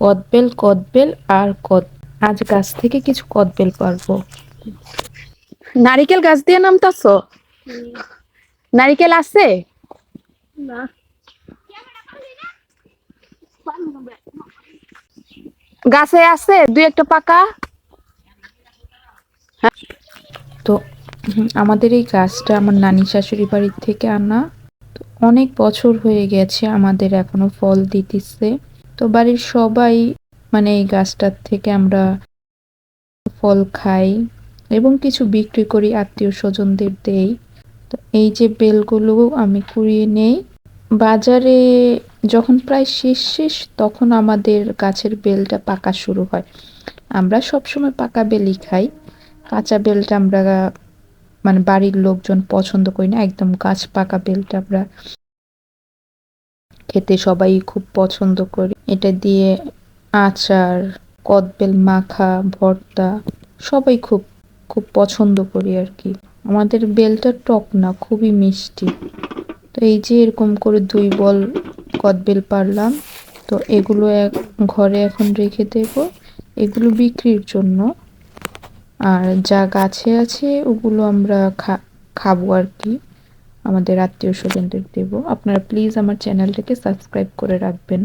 কদবেল কদবেল আর কদ আজ গাছ থেকে কিছু কদবেল পারব। নারিকেল গাছ দিয়ে নামতাছ? নারিকেল আছে? না। গাছে আছে? দুই একটা পাকা? তো হুম, আমাদের এই গাছটা আমার নানি শাশুড়ি বাড়ির থেকে আনা। তো অনেক বছর হয়ে গেছে আমাদের এখনও ফল দিতেছে। তো বাড়ির সবাই মানে এই গাছটার থেকে আমরা ফল খাই এবং কিছু বিক্রি করি, আত্মীয় স্বজনদের দেই। তো এই যে বেলগুলো আমি কুড়িয়ে নেই। বাজারে যখন প্রায় শেষ শেষ, তখন আমাদের গাছের বেলটা পাকা শুরু হয়। আমরা সবসময় পাকা বেলই খাই। কাঁচা বেলটা আমরা মানে বাড়ির লোকজন পছন্দ করি না, একদম গাছ পাকা বেলটা আমরা খেতে সবাই খুব পছন্দ করি। এটা দিয়ে আচার, কদবেল মাখা, ভর্তা সবাই খুব খুব পছন্দ করি আর কি। আমাদের বেলটা টক না, খুবই মিষ্টি। তো এই যে এরকম করে দুই বল কদবেল পারলাম, তো এগুলো এক ঘরে এখন রেখে দেব। এগুলো বিক্রির জন্য। আর যা গাছে আছে, ওগুলো আমরা খা, খাব আর কি। আমাদের আত্মীয় স্বজনদের দেবো। আপনারা প্লিজ আমার চ্যানেলটাকে সাবস্ক্রাইব করে রাখবেন।